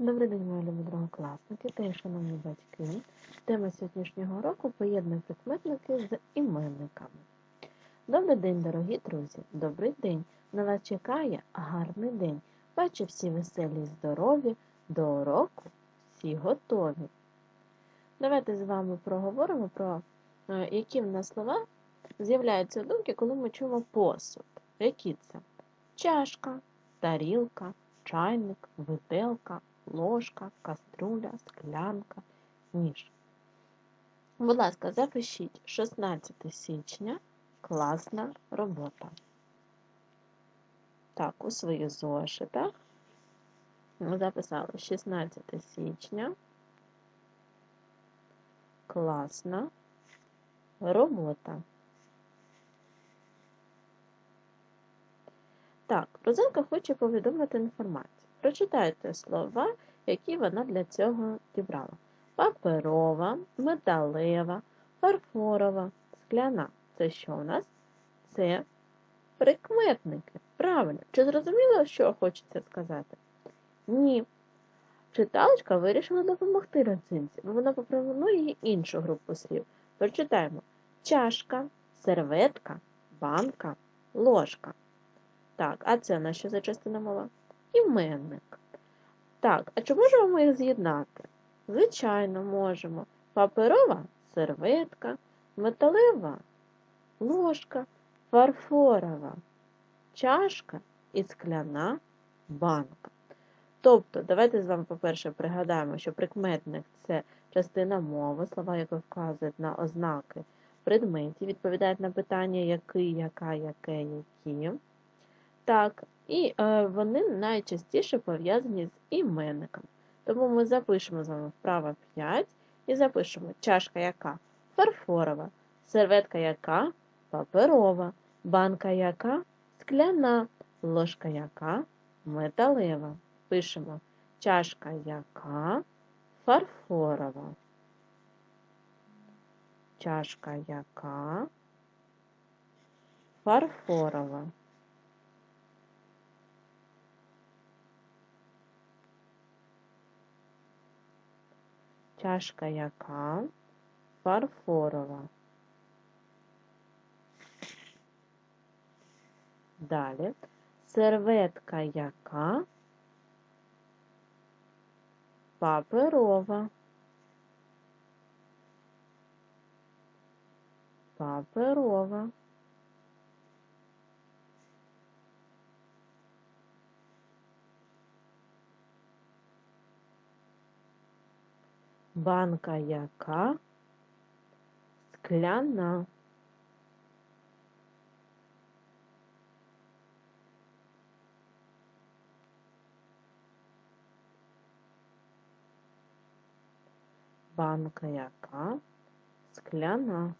Добрий день, мої любі другокласники та шановні батьки. Тема сьогоднішнього року поєднує прикметники з іменниками. Добрий день, дорогі друзі! Добрий день! На вас чекає гарний день. Бачу всі веселі й здорові, до уроку всі готові. Давайте з вами проговоримо про е, які в нас слова з'являються думки, коли ми чуємо посуд. Які це? Чашка, тарілка, чайник, виделка, ложка, каструля, склянка, ніж. Будь ласка, запишіть 16 січня класна робота. Так, у своїх зошитах ми записали 16 січня. Класна робота. Так, Розинка хоче повідомити інформацію. Прочитайте слова, які вона для цього дібрала. Паперова, металева, фарфорова, скляна. Це що у нас? Це прикметники. Правильно. Чи зрозуміло, що хочеться сказати? Ні. Читалочка вирішила допомогти родзинці, бо вона пропонує їй іншу групу слів. Прочитаємо чашка, серветка, банка, ложка. Так, а це на що за частина мова? Іменник. Так, а чи можемо ми їх з'єднати? Звичайно, можемо. Паперова серветка, металева ложка, фарфорова чашка і скляна банка. Тобто, давайте з вами, по-перше, пригадаємо, що прикметник це частина мови, слова, які вказують на ознаки предметів, відповідають на питання який, яка, яке, які. Так, і е, вони найчастіше пов'язані з іменником. Тому ми запишемо з вами вправо 5 і запишемо. Чашка яка? Фарфорова, серветка яка? Паперова, банка яка? Скляна, ложка яка? Металева. Пишемо. Чашка яка? Фарфорова. Чашка яка? Фарфорова. Чашка яка фарфорова. Далі серветка яка паперова. Паперова. Банка яка скляна. Банка яка скляна.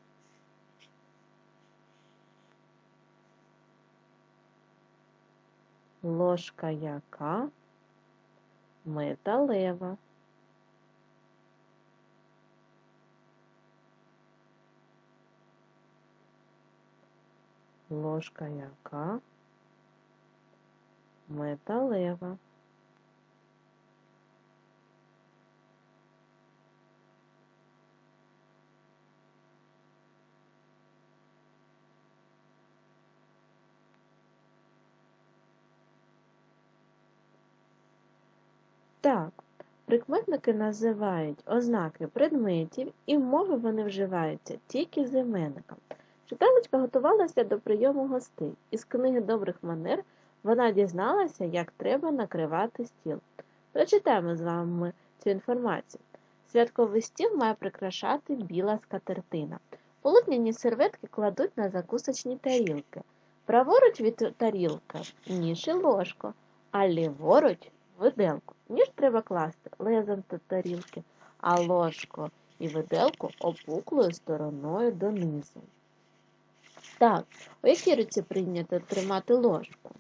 Ложка яка металева. Ложка яка металева. Так, прикметники називають ознаки предметів і в мови вони вживаються тільки з іменником. Читалочка готувалася до прийому гостей. Із книги добрих манер вона дізналася, як треба накривати стіл. Прочитаємо з вами цю інформацію. Святковий стіл має прикрашати біла скатертина. Полотняні серветки кладуть на закусочні тарілки. Праворуч від тарілки ніж і ложко, а ліворуч виделку. Ніж треба класти лезом до тарілки, а ложку і виделку опуклою стороною донизу. Так, у якій руці прийнято тримати ложку?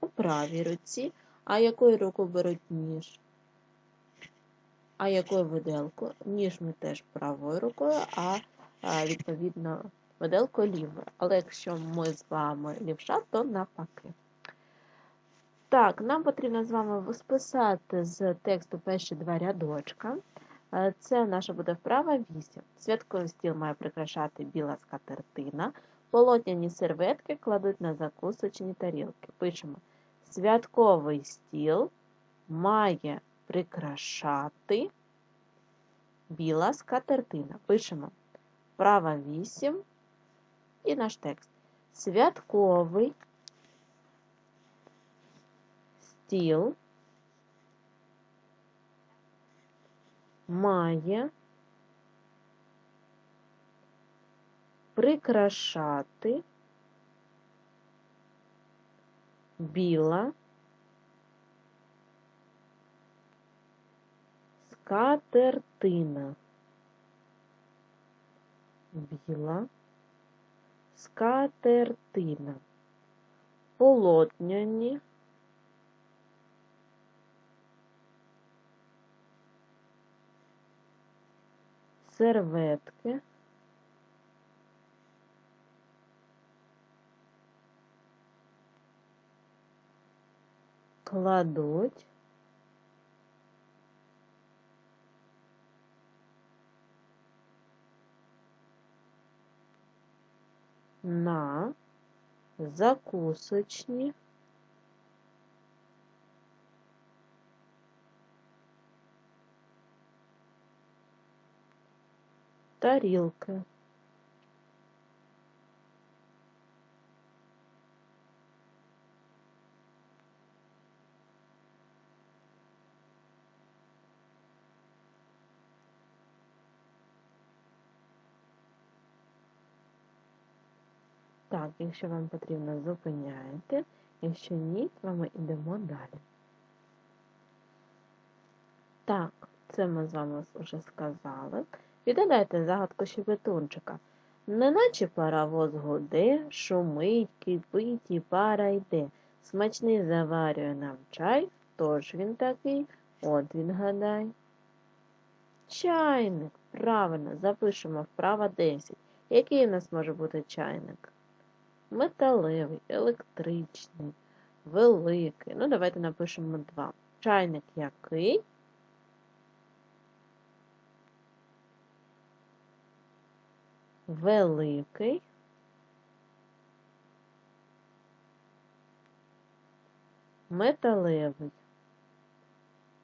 У правій руці, а якою руку беруть ніж? А якою виделку? Ніж ми теж правою рукою, а, а відповідно виделку лівою. Але якщо ми з вами лівша, то навпаки. Так, нам потрібно з вами списати з тексту перші два рядочка. Е, Це наша буде вправа 8. Святковий стіл має прикрашати біла скатертина. Полотняні серветки кладуть на закусочні тарілки. Пишемо: святковий стіл має прикрашати біла скатертина. Пишемо вправа 8 і наш текст. Святковий стіл має прикрашати біла скатертина. Біла скатертина. Полотняні серветки. Кладуть. На закусочні тарілки. Так, якщо вам потрібно, зупиняєте. Якщо ні, з вами йдемо далі. Так, це ми з вами вже сказали. Відгадайте загадку щебетунчика. Неначе паровоз гуде, шумить, кипить і пара йде. Смачний заварює нам чай, хто ж він такий? От він гадай. Чайник. Правильно, запишемо вправо 10. Який у нас може бути чайник? Металевий, електричний, великий. Ну, давайте напишемо два. Чайник який? Великий. Металевий.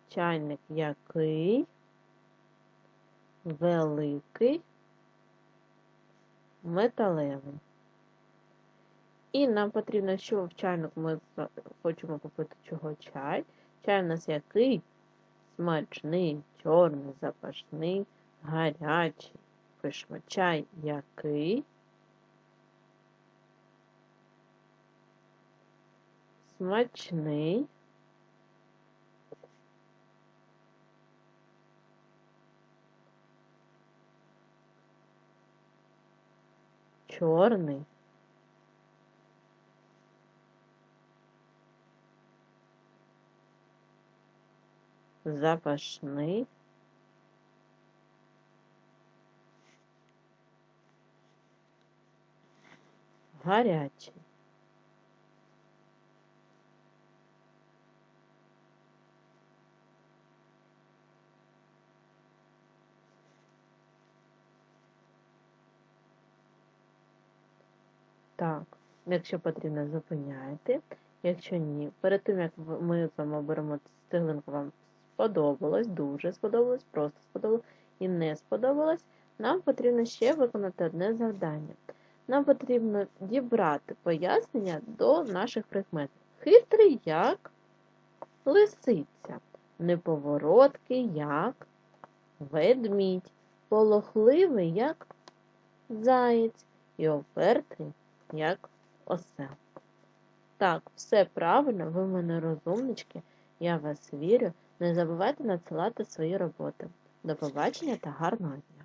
Чайник який? Великий. Металевий. І нам потрібно, що в чайник ми хочемо попити чого чай. Чай у нас який? Смачний, чорний, запашний, гарячий. Пишемо чай який. Смачний. Чорний. Запашний. Гарячий. Так, якщо потрібно, зупиняйте. Якщо ні, перед тим, як ми з вами оберемо цеглинку, вам сподобалось, дуже сподобалось, просто сподобалось і не сподобалось, нам потрібно ще виконати одне завдання. Нам потрібно дібрати пояснення до наших прикметів. Хитрий як лисиця, неповороткий як ведмідь, полохливий як заєць і опертий як осел. Так, все правильно, ви в мене розумнички, я вас вірю. Не забувайте надсилати свої роботи. До побачення та гарного дня!